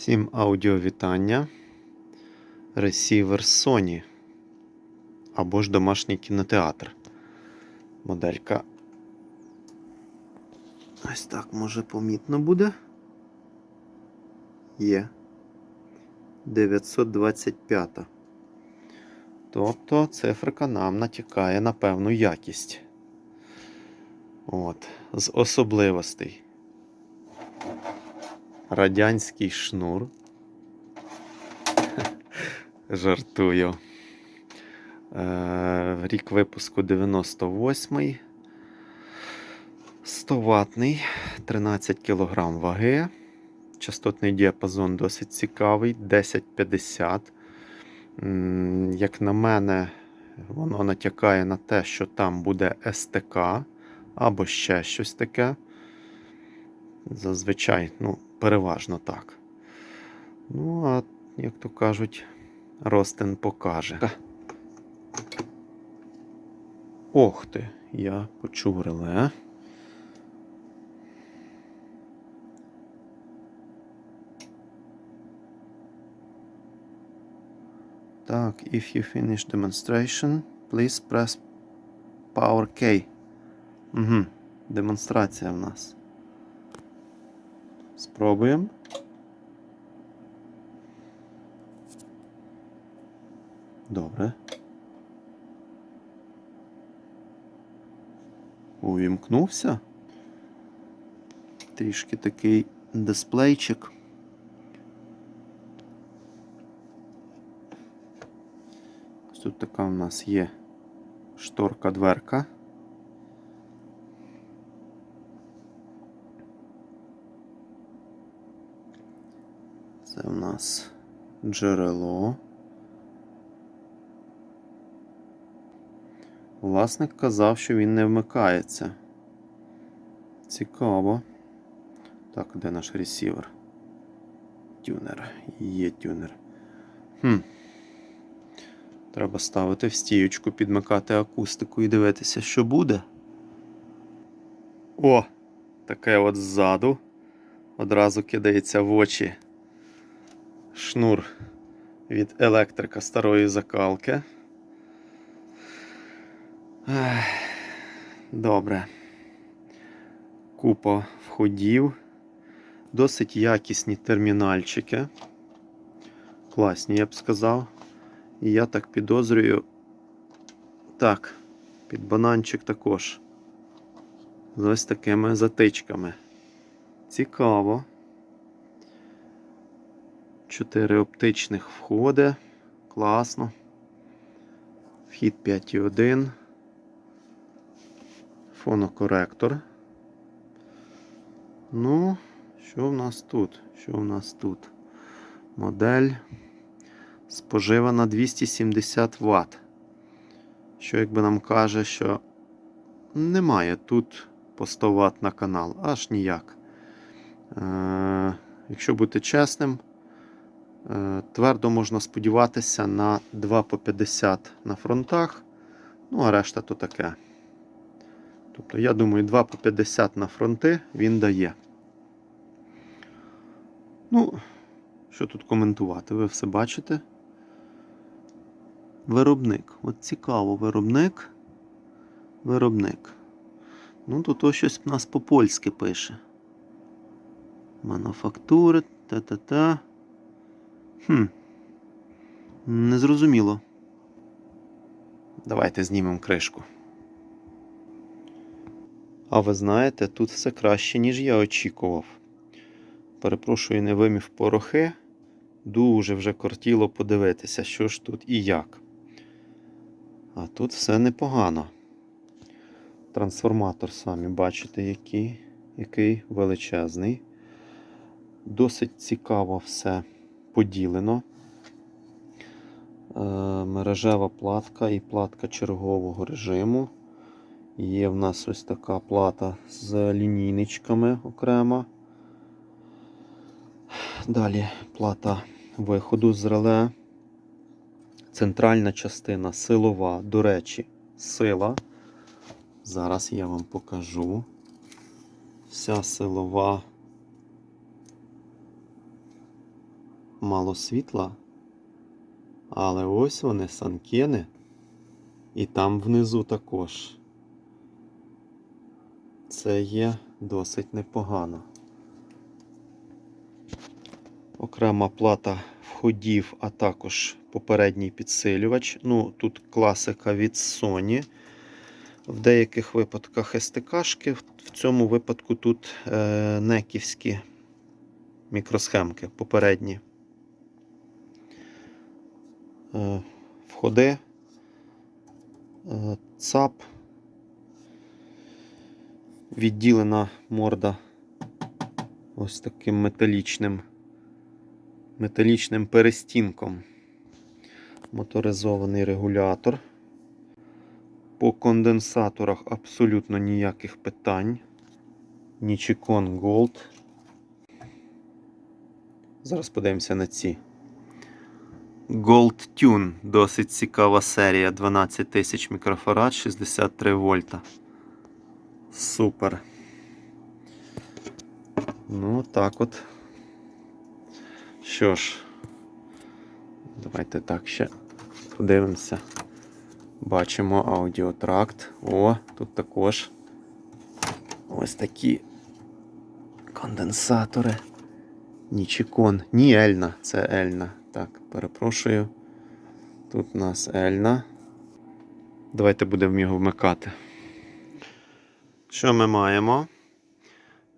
Всім аудіовітання. Ресівер Sony або ж домашній кінотеатр. Моделька. Ось так може помітно буде. Є 925. Тобто циферка нам натякає на певну якість. От, з особливостей. Радянський шнур. Жартую. Е, рік випуску 98-й. 100 ватний, 13 кг ваги. Частотний діапазон досить цікавий, 1050. Як на мене, воно натякає на те, що там буде СТК або ще щось таке. Зазвичай, ну, переважно так. Ну, а як то кажуть, Ростин покаже. Ох ти, я почув реле. Так, if you finish demonstration, please press power K. Угу, демонстрація в нас. Спробуємо. Добре. Увімкнувся. Трішки такий дисплейчик. Ось Тут така у нас є шторка-дверка. Це у нас джерело. Власник казав, що він не вмикається. Цікаво. Так, де наш ресівер? Тюнер. Є тюнер. Хм. Треба ставити в стіючку, підмикати акустику і дивитися, що буде. О! Таке от ззаду. Одразу кидається в очі шнур від електрика старої закалки. Добре. Купа входів. Досить якісні термінальчики. Класні, я б сказав. І я так підозрюю. Так, під бананчик також. З ось такими затичками. Цікаво. Чотири оптичних входи. Класно. Вхід 5.1. Фонокоректор. Ну, що в нас тут? Що в нас тут? Модель споживана 270 Вт. Що, якби нам каже, що немає тут по 100 Вт на канал, аж ніяк. Е, Якщо бути чесним, твердо можна сподіватися на 2 по 50 на фронтах. Ну, а решта то таке. Тобто, я думаю, 2 по 50 на фронти він дає. Ну, що тут коментувати? Ви все бачите? Виробник. От цікаво, виробник. Виробник. Ну, тут ось щось в нас по-польськи пише. Мануфактури, та-та-та. Хм. Незрозуміло. Давайте знімемо кришку. А ви знаєте, тут все краще, ніж я очікував. Перепрошую, не вимів порохи. Дуже вже кортіло подивитися, що ж тут і як. А тут все непогано. Трансформатор самі бачите, який, який величезний. Досить цікаво все поділено. Е, мережева платка і платка чергового режиму. Є в нас ось така плата з лінійничками окремо. Далі плата виходу з реле. Центральна частина силова, до речі, сила. Зараз я вам покажу. Вся силова мало світла. Але ось вони, санкени. І там внизу також. Це є досить непогано. Окрема плата входів, а також попередній підсилювач. Ну, тут класика від Sony. В деяких випадках STK-шки, в цьому випадку тут е, неківські мікросхемки попередні. Е, входи, е, ЦАП, відділена морда ось таким металічним, металічним перестінком. Моторизований регулятор. По конденсаторах абсолютно ніяких питань. Nichicon Gold. Зараз подивимося на ці. Gold Tune. Досить цікава серія. 12 тисяч мікрофарад, 63 вольта. Супер. Ну, так от. Що ж, давайте так ще подивимося. Бачимо аудіотракт. О, тут також ось такі конденсатори. Нічікон. Ні, Ельна, це Ельна. Так, перепрошую. Тут у нас Ельна. Давайте будемо його вмикати. Що ми маємо?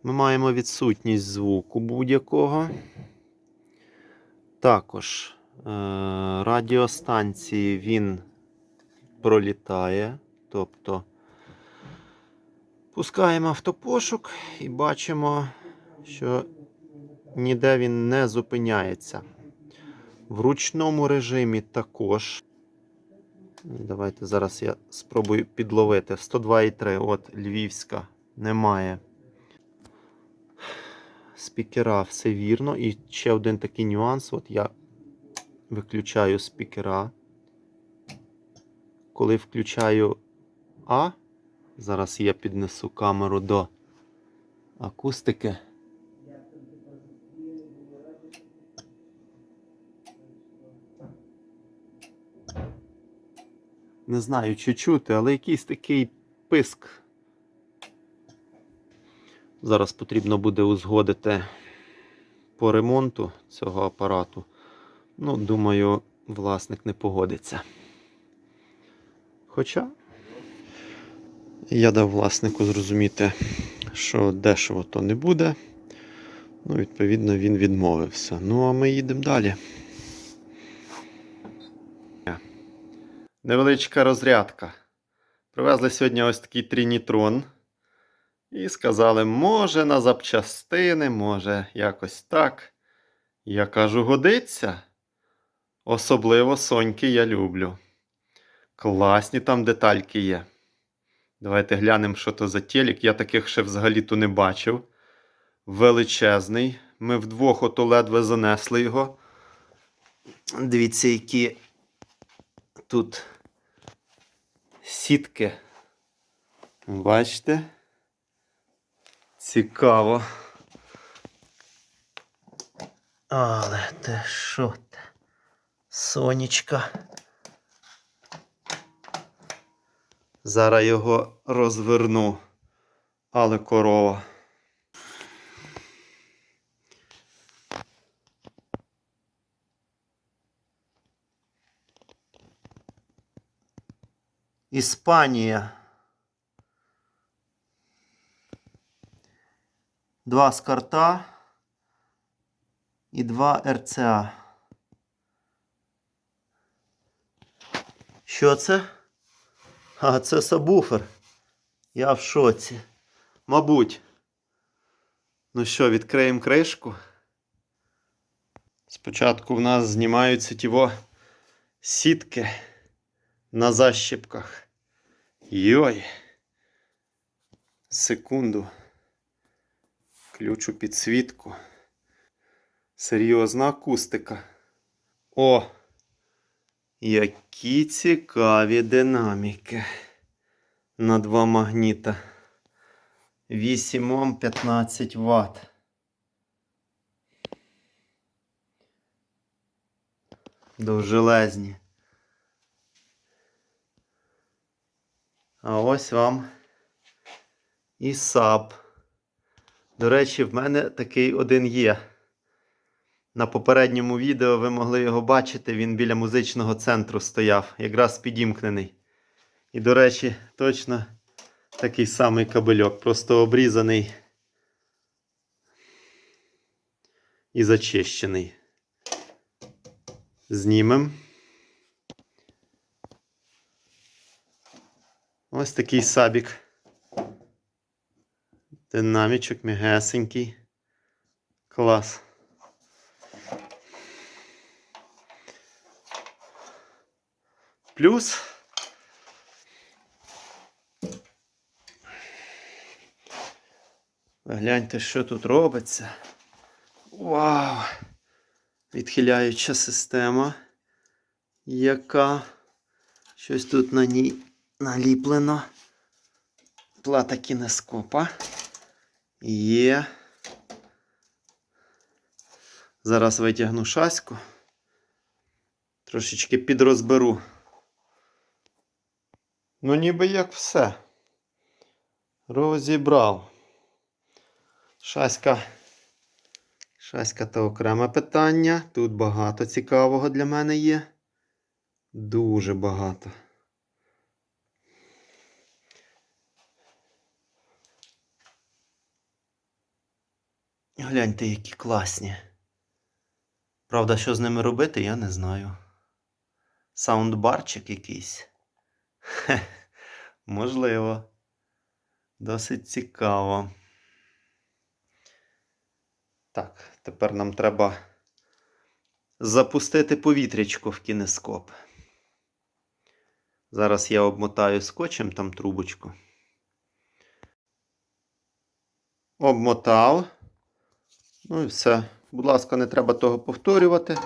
Ми маємо відсутність звуку будь-якого. Також е- радіостанції він пролітає. Тобто пускаємо автопошук і бачимо, що ніде він не зупиняється. В ручному режимі також. Давайте зараз я спробую підловити. 102,3. От Львівська немає. Спікера все вірно. І ще один такий нюанс. От я виключаю спікера. Коли включаю А, зараз я піднесу камеру до акустики. Не знаю, чи чути, але якийсь такий писк. Зараз потрібно буде узгодити по ремонту цього апарату. Ну, думаю, власник не погодиться. Хоча я дав власнику зрозуміти, що дешево то не буде. Ну, відповідно, він відмовився. Ну, а ми їдемо далі. Невеличка розрядка. Привезли сьогодні ось такий трінітрон. І сказали, може на запчастини, може якось так. Я кажу, годиться. Особливо соньки я люблю. Класні там детальки є. Давайте глянемо, що то за телек. Я таких ще взагалі-то не бачив. Величезний. Ми вдвох ото ледве занесли його. Дивіться, які тут сітки. Бачите? Цікаво. Але те що те? Сонечка. Зараз його розверну. Але корова. Іспанія. Два скарта і два РЦА. Що це? А, це сабвуфер. Я в шоці. Мабуть. Ну що, відкриємо кришку. Спочатку в нас знімаються тіво сітки на защіпках. Йой. Секунду. Ключу підсвітку. Серйозна акустика. О! Які цікаві динаміки. На два магніта. 8 Ом 15 Вт. Довжелезні. А ось вам і саб. До речі, в мене такий один є. На попередньому відео ви могли його бачити, він біля музичного центру стояв, якраз підімкнений. І, до речі, точно такий самий кабельок, просто обрізаний і зачищений. Знімем. Ось такий сабік. Динамічок мігесенький. Клас. Плюс. Гляньте, що тут робиться. Вау! Відхиляюча система, яка щось тут на ній наліплено. Плата кінескопа. Є. Зараз витягну шаську. Трошечки підрозберу. Ну, ніби як все. Розібрав. Шаська. Шаська то окреме питання. Тут багато цікавого для мене є. Дуже багато. Гляньте, які класні. Правда, що з ними робити, я не знаю. Саундбарчик якийсь. Хе, можливо. Досить цікаво. Так, тепер нам треба запустити повітрячко в кінескоп. Зараз я обмотаю скотчем там трубочку. Обмотав. Ну і все. Будь ласка, не треба того повторювати.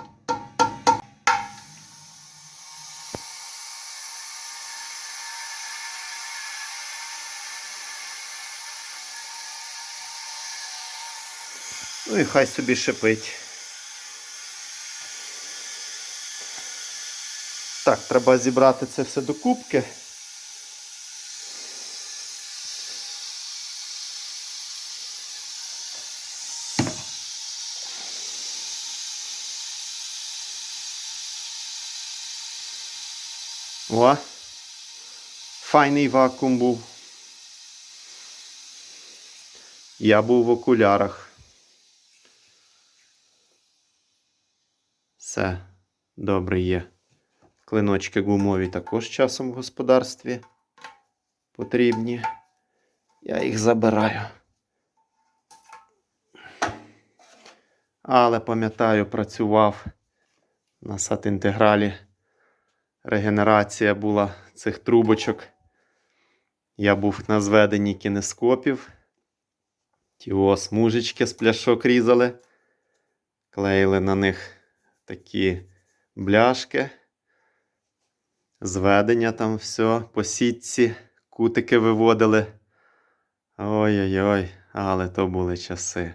Ну і хай собі шипить. Так, треба зібрати це все до кубки. О, файний вакуум був. Я був в окулярах. Все добре є. Клиночки гумові також часом в господарстві потрібні. Я їх забираю. Але пам'ятаю, працював на сат-інтегралі. Регенерація була цих трубочок. Я був на зведенні кінескопів. Ті о смужечки з пляшок різали. Клеїли на них такі бляшки. Зведення там все, по сітці, кутики виводили. Ой-ой-ой, але то були часи.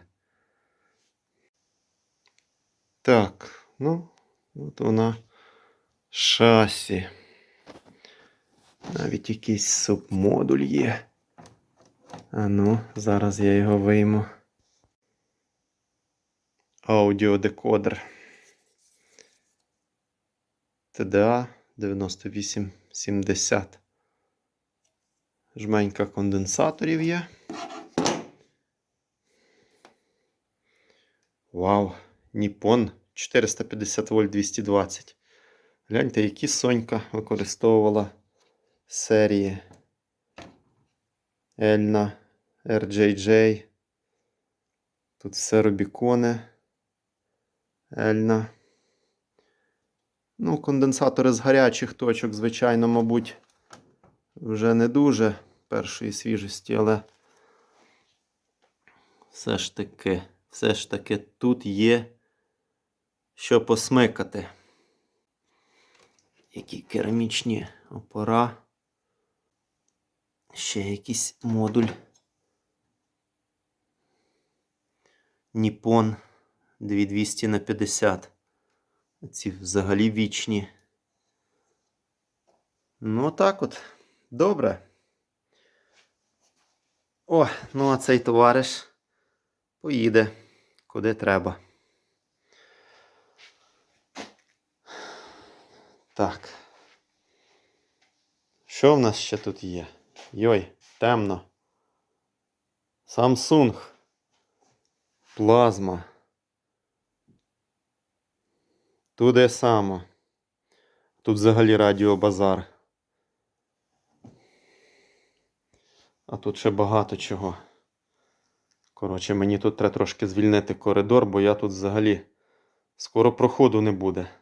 Так, ну, от вона шасі. Навіть якийсь субмодуль є. А ну, зараз я його вийму. Аудіодекодер. TDA 9870. Жменька конденсаторів є. Вау, Ніпон 450 вольт 220. Гляньте, які Сонька використовувала серії Ельна, RJJ. Тут все Рубікони. Ельна. Ну, конденсатори з гарячих точок, звичайно, мабуть, вже не дуже першої свіжості, але все ж таки, все ж таки тут є що посмикати. Які керамічні опора. Ще якийсь модуль. Ніпон 2200 на 50. Ці взагалі вічні. Ну, так от. Добре. О, ну а цей товариш поїде куди треба. Так. Що в нас ще тут є? Йой, темно. Samsung. Плазма. Туди само. Тут взагалі радіобазар. А тут ще багато чого. Коротше, мені тут треба трошки звільнити коридор, бо я тут взагалі скоро проходу не буде.